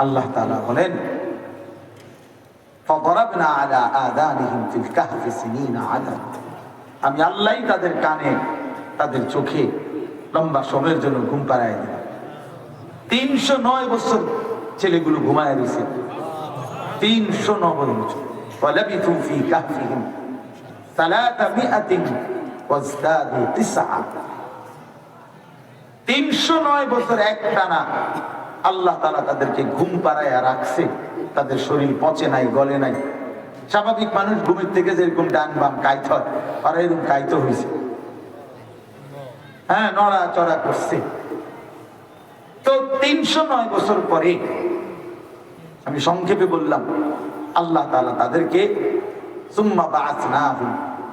আল্লাহ তালা বলেন আমি আল্লাহ তাদের কানে, তাদের চোখে লম্বা সময়ের জন্য ঘুম তিনশো নয় বছর ছেলেগুলো ঘুমায় দিছে তিনশো নব্বই বছর। তিনশো নয় বছর এক টানা আল্লাহ তালা তাদেরকে ঘুম পাড়ায় রাখছে। তাদের শরীর পচে নাই, গলে নাই। স্বাভাবিক মানুষ ঘুমের থেকে যেরকম ডান বাম কাইত হয়, আর এরকম কাইত হয়েছে হ্যাঁ নড়া চড়া করছে। তো তিনশো নয় বছর পরে আমি সংক্ষেপে বললাম, আল্লাহ তালা তাদেরকে না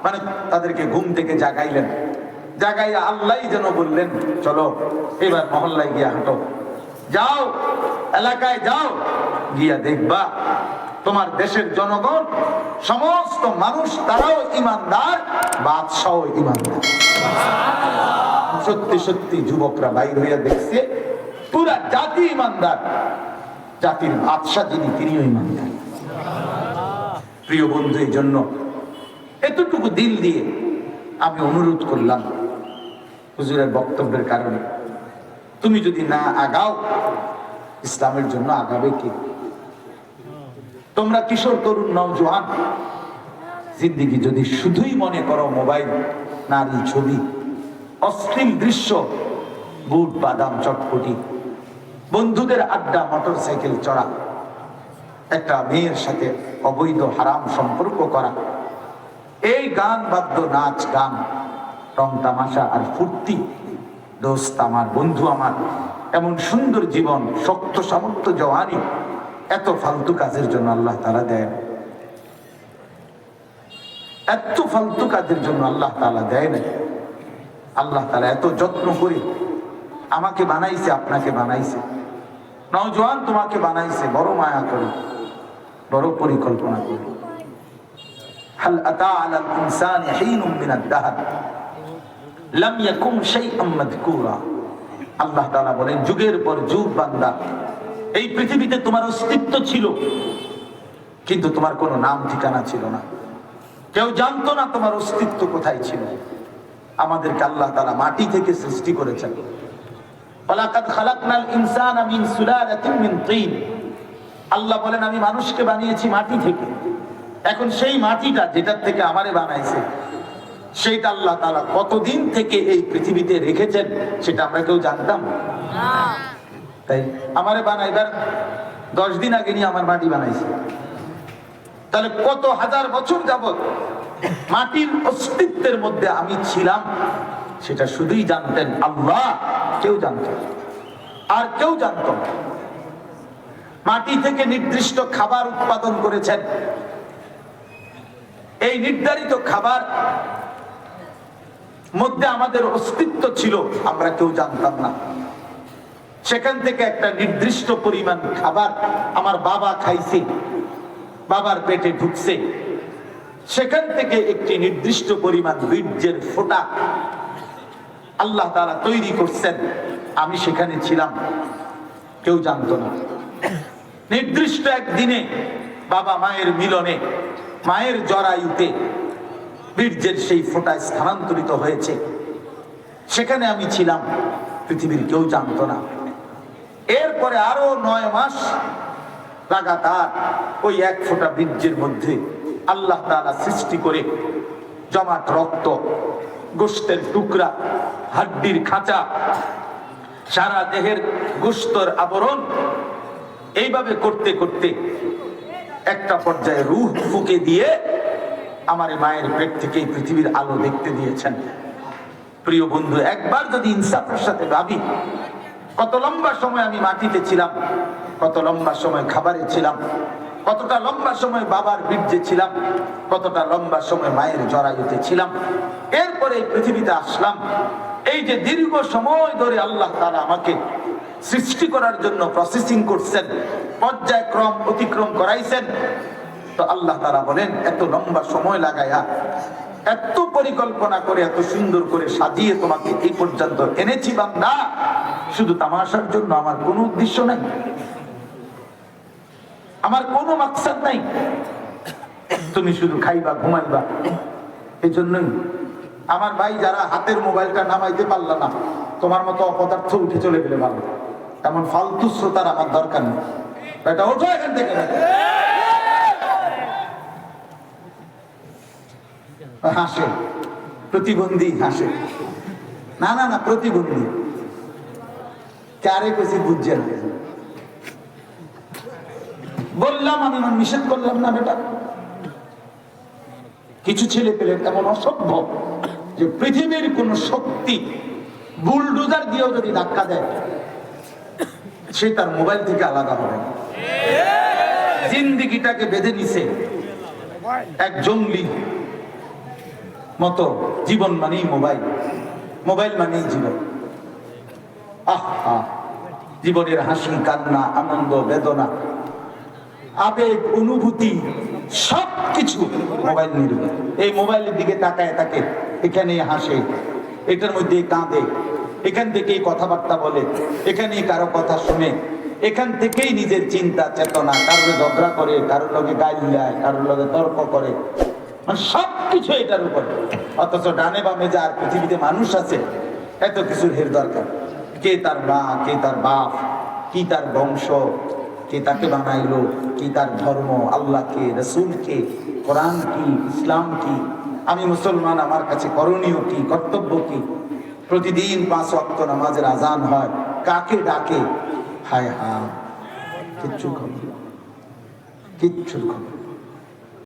মানে তাদেরকে ঘুম থেকে জাগাইলেন। জাগাইয়া আল্লাহ যেন বললেন, চলো, এবার মহল্লায় গিয়া হাঁটো। যাও, এলাকায় যাও, গিয়া দেখবা তোমার দেশের জনগণ, সমস্ত মানুষ তারাও ইমানদার বাদশাহ ইমানদার। সত্যি সত্যি যুবকরা বাইর হইয়া দেখছে, পুরা জাতি ইমানদার, জাতির বাদশাহ যিনি, তিনিও ইমানদার। প্রিয় বন্ধু, এই জন্য এতটুকু দিল দিয়ে আমি অনুরোধ করলাম, হুজুরের বক্তব্যের কারণে। তুমি যদি না আগাও, ইসলামের জন্য আগাবে কি? তোমরা কিশোর তরুণ নওজোয়ান জিন্দিগি যদি শুধুই মনে করো মোবাইল, নারী ছবি অশ্লীল দৃশ্য, বুট, বাদাম, চটপটি, বন্ধুদের আড্ডা মোটর সাইকেল চড়া, একটা মেয়ের সাথে অবৈধ হারাম সম্পর্ক করা, এই গান, বাদ্য, নাচ, গান, রং, তামাশা আর ফুর্তি দোস্ত আমার, বন্ধু আমার, এমন সুন্দর জীবন, শক্ত সামর্থ্য জওয়ানি, এত ফালতু কাজের জন্য আল্লাহ তারা দেয় এত ফালতু কাজের জন্য আল্লাহ তালা দেয় না আল্লাহ তালা এত যত্ন করে আমাকে বানাইছে, আপনাকে বানাইছে। নওজোয়ান তোমাকে বানাইছে, বড় মায়া করে, বড় পরিকল্পনা করে। হাল আতা ইনসান মিনাদ আল্লাহ বলেন, যুগের পর যুগ বান্দা, এই পৃথিবীতে তোমার অস্তিত্ব ছিল, কিন্তু তোমার কোনো নাম ঠিকানা ছিল না। কেউ জানতো না তোমার অস্তিত্ব কোথায় ছিল। আমাদেরকে আল্লাহ তাআলা মাটি থেকে সৃষ্টি করেছেন। আল্লাহ বলেন, আমি মানুষকে বানিয়েছি মাটি থেকে। এখন সেই মাটিটা যেটার থেকে আমারে বানাইছে সেইটা আল্লাহ তাআলা কতদিন থেকে এই পৃথিবীতে রেখেছেন, সেটা আমরা কেউ জানতাম? তাই আমারে বানাইবার দশ দিন আগে নিয়ে আমার মাটি বানাইছে। তাহলে কত হাজার বছর যাবত মাটির অস্তিত্বের মধ্যে আমি ছিলাম, সেটা শুধুই জানতেন আল্লাহ, কেউ জানত আর কেউ জানত মাটি থেকে নির্দিষ্ট খাবার উৎপাদন করেছেন। এই নির্ধারিত খাবার মধ্যে আমাদের অস্তিত্ব ছিল, আমরা কেউ জানতাম না। সেখান থেকে একটা নির্দিষ্ট পরিমাণ খাবার আমার বাবা খাইছে, বাবার পেটে ঢুকছে। সেখান থেকে একটি নির্দিষ্ট পরিমাণ বীর্যের ফোঁটা আল্লাহ তারা তৈরি করছেন। আমি সেখানে ছিলাম, কেউ জানতো না। নির্দিষ্ট একদিনে বাবা মায়ের মিলনে, মায়ের জরায়ুতে বীর্যের সেই ফোঁটায় স্থানান্তরিত হয়েছে। সেখানে আমি ছিলাম, পৃথিবীর কেউ জানতো না। এরপরে আরও নয় মাস লাগাতার ওই এক ফোঁটা বীর্যের মধ্যে আল্লাহ তাআলা সৃষ্টি করে জমাট রক্ত গোস্তের টুকরা, হাড্ডির খাঁচা, সারা দেহের গোস্তর আবরণ এইভাবে করতে করতে একটা পর্যায়ে রুহ ফুকে দিয়ে আমার এই মায়ের পেট থেকে পৃথিবীর আলো দেখতে দিয়েছেন। প্রিয় বন্ধু, একবার যদি ইনসাফের সাথে ভাবি, কত লম্বা সময় আমি মাটিতে ছিলাম, কত লম্বা সময় খাবারে ছিলাম, কতটা লম্বা সময় বাবার বীর্যে ছিলাম, কতটা লম্বা সময় মায়ের জরায়ুতে ছিলাম, এরপরে পৃথিবীতে আসলাম। এই যে দীর্ঘ সময় ধরে আল্লাহ তারা আমাকে সৃষ্টি করার জন্য প্রসেসিং করছেন, পর্যায়ক্রম অতিক্রম করাইছেন তো আল্লাহ তারা বলেন, এত লম্বা সময় লাগায়া, এত পরিকল্পনা করে, এত সুন্দর করে সাজিয়ে তোমাকে এই পর্যন্ত এনেছি বান্দা। শুধু তামাশার জন্য আমার কোনো উদ্দেশ্য নাই। আমার কোনো মাকসাদ নাই। তুমি শুধু খাইবা, ঘুমাইবা। এই জন্যই আমার ভাই যারা হাতের মোবাইলটা নামাইতে পারল না, তোমার মতো অপদার্থ উঠে চলে গেলে ভালো। এমন ফালতু শ্রোতার আমার দরকার নেই। এটা ওঠো এখান থেকে। হাসে, প্রতিবন্ধী হাসে। না না না, প্রতিবন্ধী। কারে কেছি বুঝছেন বললাম আমি, আমার নিষেধ করলাম না বেটা। কিছু ছেলে পেলে এমন অসভ্য যে পৃথিবীর কোন শক্তি বুলডোজার দিয়েও যদি ধাক্কা দেয়, সে তার মোবাইল থেকে আলাদা হবে। জিন্দিগিটাকে বেঁধে নিছে এক জঙ্গলি মতো জীবন মানেই মোবাইল। মোবাইল মানেই জীবন। আহ জীবনের হাসি, কান্না, আনন্দ, বেদনা, আবেগ, অনুভূতি সব কিছু মোবাইল নির্ভর এই মোবাইলের দিকে তাকায় তাকে, এখানে হাসে, এটার মধ্যে কাঁদে, এখান থেকেই কথাবার্তা বলে, এখানেই কারও কথা শুনে, এখান থেকেই নিজের চিন্তা, চেতনা, কারোর ঝগড়া করে, কারোর লগে গাইল দেয়, কারোর লগে তর্ক করে। সব কিছু এটার উপর অথচ ডানে বামে যা আর পৃথিবীতে মানুষ আছে, এত কিছুর হের দরকার কে তার মা, কে তার বাপ, কি তার বংশ, কে তাকে বানাইলো, কি তার ধর্ম, আল্লাহ কে, রসুল কে, কোরআন কি, ইসলাম কি, আমি মুসলমান, আমার কাছে করণীয় কি, কর্তব্য কি প্রতিদিন পাঁচ অক্ত নামাজের আজান হয়, কাকে ডাকে হায় হা কিচ্ছু খবর নেই। কিচ্ছু খবর।